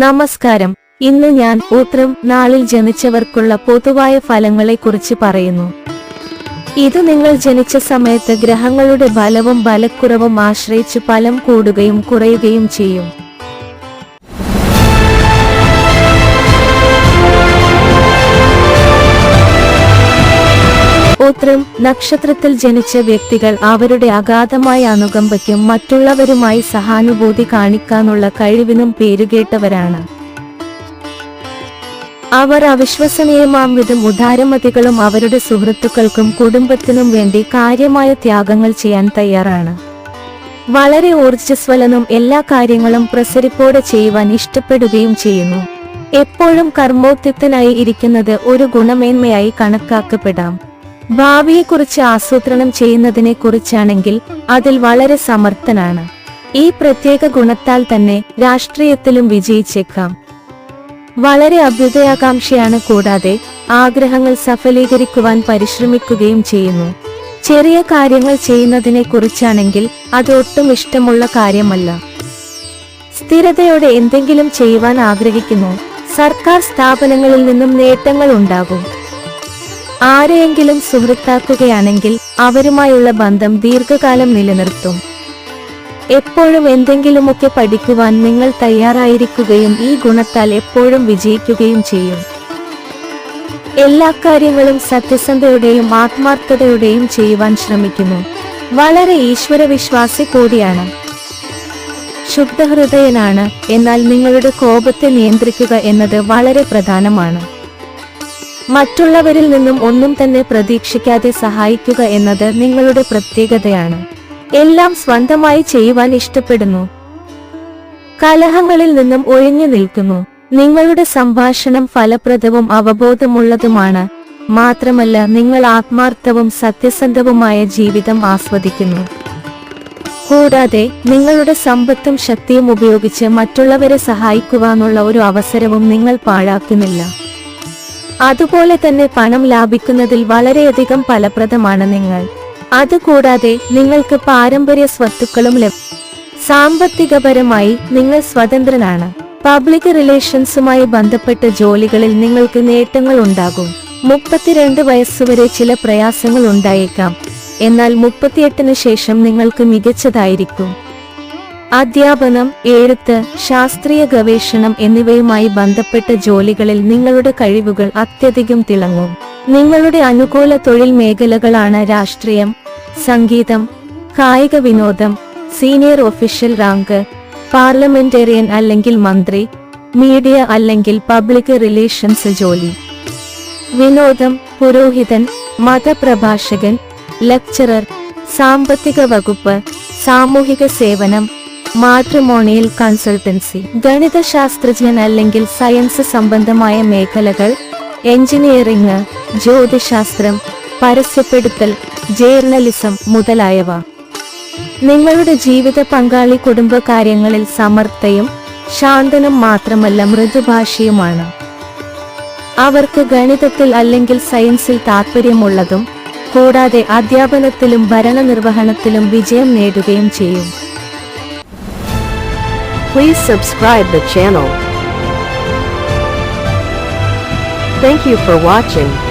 നമസ്കാരം. ഇന്ന് ഞാൻ ഉത്രം നാളിൽ ജനിച്ചവർക്കുള്ള പൊതുവായ ഫലങ്ങളെക്കുറിച്ച് പറയുന്നു. ഇത് നിങ്ങൾ ജനിച്ച സമയത്ത് ഗ്രഹങ്ങളുടെ ബലവും ബലക്കുറവും ആശ്രയിച്ച് ഫലം കൂടുകയും കുറയുകയും ചെയ്യും. ഉത്രം നക്ഷത്രത്തിൽ ജനിച്ച വ്യക്തികൾ അവരുടെ അഗാധമായ അനുകമ്പയ്ക്കും മറ്റുള്ളവരുമായി സഹാനുഭൂതി കാണിക്കാനുള്ള കഴിവിനും പേരുകേട്ടവരാണ്. അവർ അവിശ്വസനീയമാം വിധം ഉദാരമതികളും അവരുടെ സുഹൃത്തുക്കൾക്കും കുടുംബത്തിനും വേണ്ടി കാര്യമായ ത്യാഗങ്ങൾ ചെയ്യാൻ തയ്യാറാണ്. വളരെ ഊർജസ്വലനും എല്ലാ കാര്യങ്ങളും പ്രസരിപ്പോടെ ചെയ്യുവാൻ ഇഷ്ടപ്പെടുകയും ചെയ്യുന്നു. എപ്പോഴും കർമ്മോദ്യുക്തനായി ഇരിക്കുന്നത് ഒരു ഗുണമേന്മയായി കണക്കാക്കപ്പെടാം. ഭാവിയെക്കുറിച്ച് ആസൂത്രണം ചെയ്യുന്നതിനെ കുറിച്ചാണെങ്കിൽ അതിൽ വളരെ സമർത്ഥനാണ്. ഈ പ്രത്യേക ഗുണത്താൽ തന്നെ രാഷ്ട്രീയത്തിലും വിജയിച്ചേക്കാം. വളരെ അഭ്യുദയാകാംക്ഷയാണ് കൂടാതെ ആഗ്രഹങ്ങൾ സഫലീകരിക്കുവാൻ പരിശ്രമിക്കുകയും ചെയ്യുന്നു. ചെറിയ കാര്യങ്ങൾ ചെയ്യുന്നതിനെ കുറിച്ചാണെങ്കിൽ അത് ഒട്ടും ഇഷ്ടമുള്ള കാര്യമല്ല. സ്ഥിരതയോടെ എന്തെങ്കിലും ചെയ്യുവാൻ ആഗ്രഹിക്കുന്നു. സർക്കാർ സ്ഥാപനങ്ങളിൽ നിന്നും നേട്ടങ്ങൾ ഉണ്ടാകും. ആരെയെങ്കിലും സുഹൃത്താക്കുകയാണെങ്കിൽ അവരുമായുള്ള ബന്ധം ദീർഘകാലം നിലനിർത്തും. എപ്പോഴും എന്തെങ്കിലുമൊക്കെ പഠിക്കുവാൻ നിങ്ങൾ തയ്യാറായിരിക്കുകയും ഈ ഗുണത്താൽ എപ്പോഴും വിജയിക്കുകയും ചെയ്യും. എല്ലാ കാര്യങ്ങളും സത്യസന്ധയുടെയും ആത്മാർത്ഥതയുടെയും ചെയ്യുവാൻ ശ്രമിക്കുന്നു. വളരെ ഈശ്വരവിശ്വാസി കൂടിയാണ്. ശുദ്ധഹൃദയനാണ് എന്നാൽ നിങ്ങളുടെ കോപത്തെ നിയന്ത്രിക്കുക എന്നത് വളരെ പ്രധാനമാണ്. മറ്റുള്ളവരിൽ നിന്നും ഒന്നും തന്നെ പ്രതീക്ഷിക്കാതെ സഹായിക്കുക എന്നത് നിങ്ങളുടെ പ്രത്യേകതയാണ്. എല്ലാം സ്വന്തമായി ചെയ്യുവാൻ ഇഷ്ടപ്പെടുന്നു. കലഹങ്ങളിൽ നിന്നും ഒഴിഞ്ഞു നിൽക്കുന്നു. നിങ്ങളുടെ സംഭാഷണം ഫലപ്രദവും അവബോധമുള്ളതുമാണ്. മാത്രമല്ല നിങ്ങൾ ആത്മാർത്ഥവും സത്യസന്ധവുമായ ജീവിതം ആസ്വദിക്കുന്നു. കൂടാതെ നിങ്ങളുടെ സമ്പത്തും ശക്തിയും ഉപയോഗിച്ച് മറ്റുള്ളവരെ സഹായിക്കുവാനുള്ള ഒരു അവസരവും നിങ്ങൾ പാഴാക്കുന്നില്ല. അതുപോലെ തന്നെ പണം ലാഭിക്കുന്നതിൽ വളരെയധികം ഫലപ്രദമാണ് നിങ്ങൾ. അതുകൂടാതെ നിങ്ങൾക്ക് പാരമ്പര്യ സ്വത്തുക്കളും സാമ്പത്തികപരമായി നിങ്ങൾ സ്വതന്ത്രനാണ്. പബ്ലിക് റിലേഷൻസുമായി ബന്ധപ്പെട്ട ജോലികളിൽ നിങ്ങൾക്ക് നേട്ടങ്ങൾ ഉണ്ടാകും. മുപ്പത്തിരണ്ട് വയസ്സുവരെ ചില പ്രയാസങ്ങൾ ഉണ്ടായേക്കാം. എന്നാൽ മുപ്പത്തിയെട്ടിന് ശേഷം നിങ്ങൾക്ക് മികച്ചതായിരിക്കും. അധ്യാപനം എഴുത്ത് ശാസ്ത്രീയ ഗവേഷണം എന്നിവയുമായി ബന്ധപ്പെട്ട ജോലികളിൽ നിങ്ങളുടെ കഴിവുകൾ അത്യധികം തിളങ്ങും. നിങ്ങളുടെ അനുകൂല തൊഴിൽ മേഖലകളാണ് രാഷ്ട്രീയം സംഗീതം കായിക വിനോദം സീനിയർ ഒഫീഷ്യൽ റാങ്ക് പാർലമെന്റേറിയൻ അല്ലെങ്കിൽ മന്ത്രി മീഡിയ അല്ലെങ്കിൽ പബ്ലിക് റിലേഷൻസ് ജോലി. വിനോദം പുരോഹിതൻ മതപ്രഭാഷകൻ ലെക്ചറർ സാമ്പത്തിക വകുപ്പ് സാമൂഹിക സേവനം മാട്രിമോണിയൽ കൺസൾട്ടൻസി. ഗണിതശാസ്ത്രജ്ഞൻ അല്ലെങ്കിൽ സയൻസ് സംബന്ധമായ മേഖലകൾ എഞ്ചിനീയറിംഗ് ജ്യോതിശാസ്ത്രം പരസ്യപ്പെടുത്തൽ ജേർണലിസം മുതലായവ. നിങ്ങളുടെ ജീവിത പങ്കാളി കുടുംബ കാര്യങ്ങളിൽ സമർത്ഥയും ശാന്തനും മാത്രമല്ല മൃദുഭാഷയുമാണ്. അവർക്ക് ഗണിതത്തിൽ അല്ലെങ്കിൽ സയൻസിൽ താൽപ്പര്യമുള്ളതും കൂടാതെ അധ്യാപനത്തിലും ഭരണനിർവഹണത്തിലും വിജയം നേടുകയും ചെയ്യും. Please subscribe the channel. Thank you for watching.